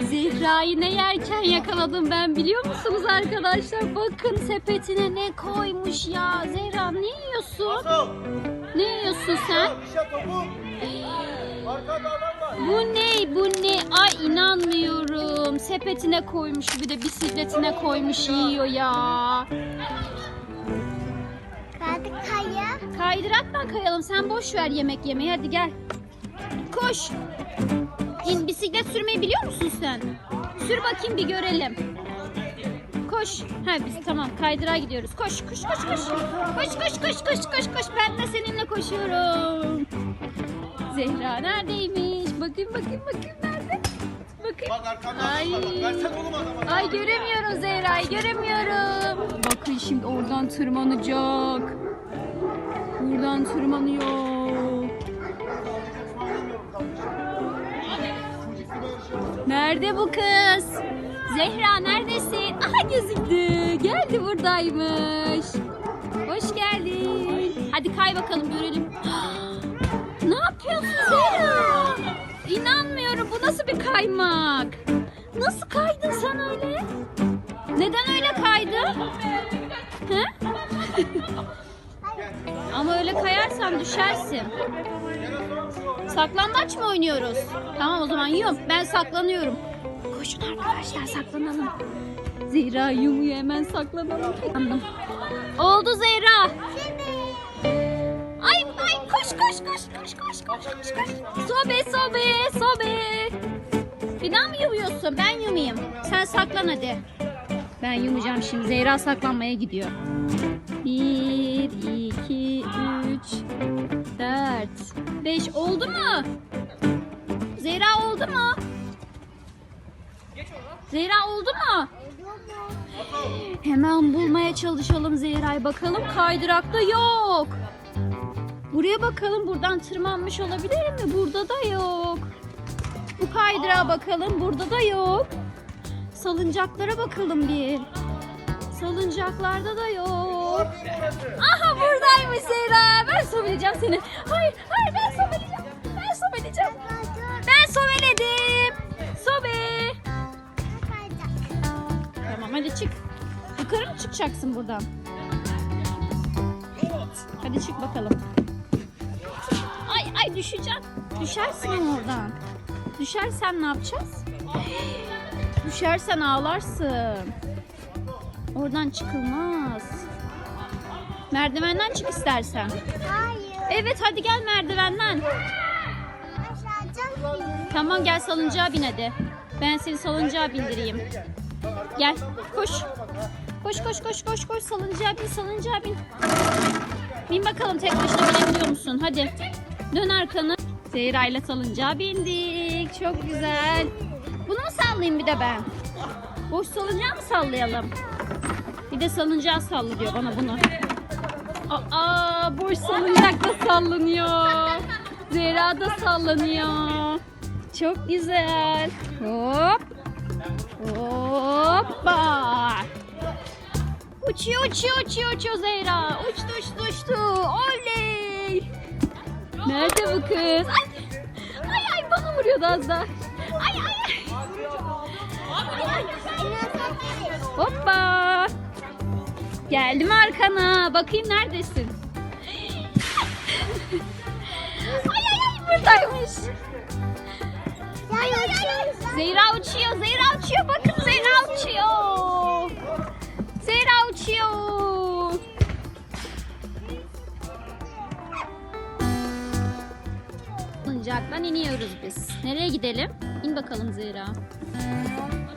Zehra'yı ne yerken yakaladım ben biliyor musunuz arkadaşlar? Bakın sepetine ne koymuş ya. Zehra ne yiyorsun? Ne yiyorsun sen? Bu ne? Bu ne? Ay inanmıyorum. Sepetine koymuş bir de bisikletine koymuş yiyor ya. Kaydıraktan kayalım. Sen boş ver yemek yemeyi. Hadi gel. Koş. İn bisiklet sürmeyi biliyor musun sen? Sür bakayım bir görelim. Koş. Ha biz tamam kaydırağa gidiyoruz. Koş koş koş koş. Koş koş koş koş koş koş. Ben de seninle koşuyorum. Zehra neredeymiş? Bakayım bakayım bakayım nerede? Bakayım. Bak arkamdan Ay. bak. Versene oğlum adama. Ay göremiyorum Zehra'yı göremiyorum. Bakın şimdi oradan tırmanacak. Buradan tırmanıyor. Nerede bu kız? Zehra neredesin? Aha gözüktü. Geldi buradaymış. Hoş geldin. Hadi kay bakalım görelim. ne yapıyorsun Zehra? İnanmıyorum. Bu nasıl bir kaymak? Nasıl kaydın sen öyle? Neden öyle kaydın? Ama öyle kayarsan düşersin. Saklambaç mı oynuyoruz? Tamam o zaman yiyorum. Ben saklanıyorum. Koşun arkadaşlar saklanalım. Zehra yumuyor hemen saklanalım. Anladım. Oldu Zehra. Ay ay koş koş koş koş koş koş koş koş. Sobe sobe sobe. Bir daha mı yumuyorsun? Ben yumayım. Sen saklan hadi. Ben yumayacağım şimdi. Zehra saklanmaya gidiyor. Bir, iki, beş. Oldu mu? Zehra oldu mu? Zehra oldu mu? Hemen bulmaya çalışalım Zehra'yı. Bakalım kaydırakta yok. Buraya bakalım. Buradan tırmanmış olabilir mi? Burada da yok. Bu kaydırağa bakalım. Burada da yok. Salıncaklara bakalım bir. Salıncaklarda da yok. Aha buradaymış Zehra. Ben sobeleyeceğim seni. Hayır, hayır ben sobeleyeceğim. Ben sobeleyeceğim. Ben sobeledim. Sobe. Tamam hadi çık. Yukarı mı çıkacaksın buradan? Hadi çık bakalım. Ay ay düşeceğim. Düşersin oradan. Düşersen ne yapacağız? Düşersen ağlarsın. Oradan çıkılmaz. Merdivenden çık istersen. Hayır. Evet hadi gel merdivenden. Aşağıdan Tamam gel salıncağa bin hadi. Ben seni salıncağa bindireyim. Gel koş. Koş koş koş koş koş salıncağa bin salıncağa bin. Bin bakalım tek başına binebiliyor musun? Hadi. Dön arkanı. Zehra ile salıncağa bindik. Çok güzel. Bunu mu sallayayım bir de ben? Boş salıncağı mı sallayalım? Bir de salıncağı salla diyor bana bunu. Aa boş salıncak da sallanıyor. Zehra da sallanıyor. Çok güzel. Hop. Hoppa. Uçuyor uçuyor uçuyor uçuyor Zehra. Uçtu uçtu uçtu. Oley. Nerede bu kız? Ay, ay, ay bana vuruyordu az daha. Ay ay ay. Hoppa. Geldim arkana. Bakayım neredesin? ay ay ay buradaymış. Ay ay ay. Zehra uçuyor. Zehra uçuyor. Bakın Zehra uçuyor. Zehra uçuyor. Oyuncaktan iniyoruz biz. Nereye gidelim? İn bakalım Zehra.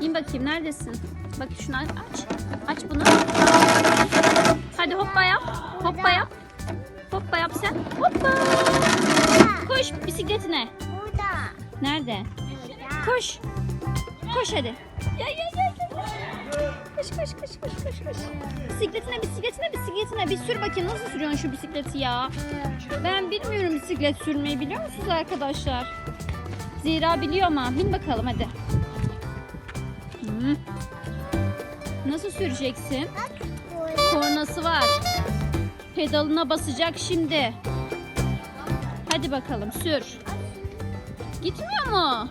İn bakayım neredesin? Bak şunu aç. Aç bunu. Hadi hoppa yap. Hoppa yap. Hoppa yap sen. Hoppa. Koş bisikletine. Burada. Nerede? Koş. Koş hadi. Gel gel. gel. Koş koş koş koş koş koş. Bisikletine bisikletine bisikletine bir sür bakayım nasıl sürüyorsun şu bisikleti ya. Ben bilmiyorum bisiklet sürmeyi biliyor musunuz arkadaşlar? Zira biliyor ama bin bakalım hadi. Nasıl süreceksin? Kornası var. Pedalına basacak şimdi. Hadi bakalım sür. Gitmiyor mu?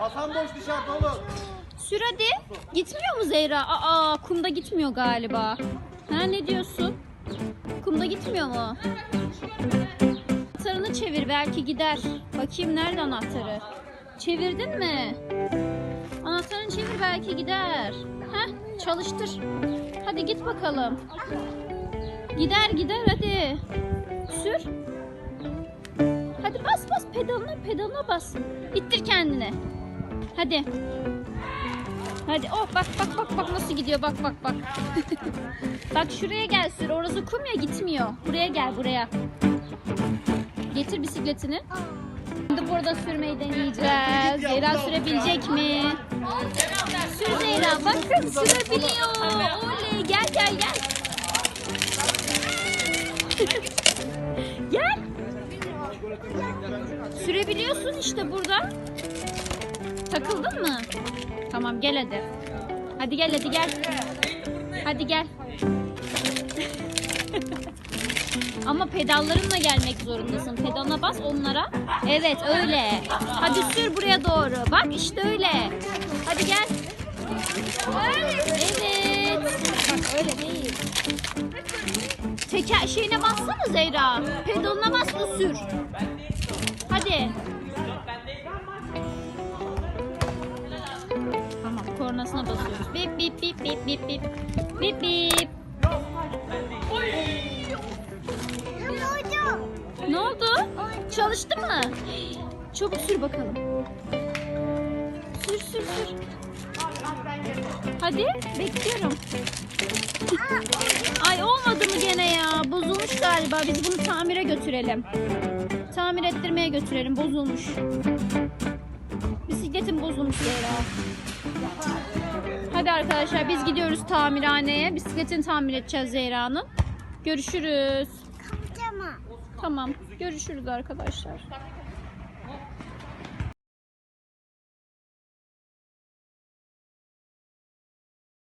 Hasan boş dışarıda oğlum. Sür hadi. Gitmiyor mu Zehra? Aa kumda gitmiyor galiba. Ha ne diyorsun? Kumda gitmiyor mu? Anahtarını çevir belki gider. Bakayım nerede anahtarı? Çevirdin mi? Anahtarını çevir belki gider. Çalıştır. Hadi git bakalım. Gider gider hadi. Sür. Hadi bas bas pedalına pedalına bas. İttir kendini. Hadi. Hadi oh bak bak bak bak nasıl gidiyor bak bak bak. bak şuraya gel sür. Orası kum ya gitmiyor. Buraya gel buraya. Getir bisikletini. Şimdi burada sürmeyi deneyeceğiz. Zehra sürebilecek mi? Sür Zehra. Bakın sürebiliyor. Oley gel gel gel. gel. Sürebiliyorsun işte burada. Takıldın mı? Tamam gel hadi. Hadi gel hadi gel. Hadi gel. Ama pedallarınla gelmek zorundasın. Pedalına bas onlara. Evet öyle. Hadi sür buraya doğru. Bak işte öyle. Hadi gel. Evet. Öyle değil. Teker şeyine bassana Zehra. Pedalına bas da sür. Hadi. Tamam kornasına basıyoruz. Bip bip bip bip bip bip. Bip bip. Çalıştı mı? Çabuk sür bakalım. Sür sür sür. Hadi bekliyorum. Ay olmadı mı gene ya? Bozulmuş galiba. Biz bunu tamire götürelim. Tamir ettirmeye götürelim. Bozulmuş. Bisikletim bozulmuş Zehra. Hadi arkadaşlar biz gidiyoruz tamirhaneye. Bisikletini tamir edeceğiz Zehra'nın. Görüşürüz. Hocam. Tamam. Görüşürüz arkadaşlar.